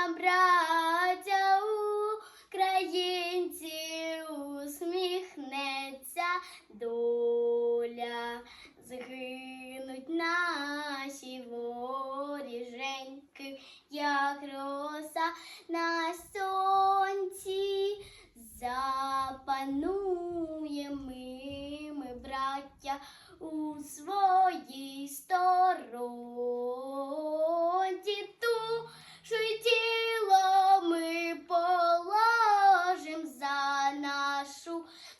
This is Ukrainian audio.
нам, браття, українці, усміхнеться доля, згинуть наші воріженьки, як роса на сонці, запанує ми, ми, браття, у своїй стороні.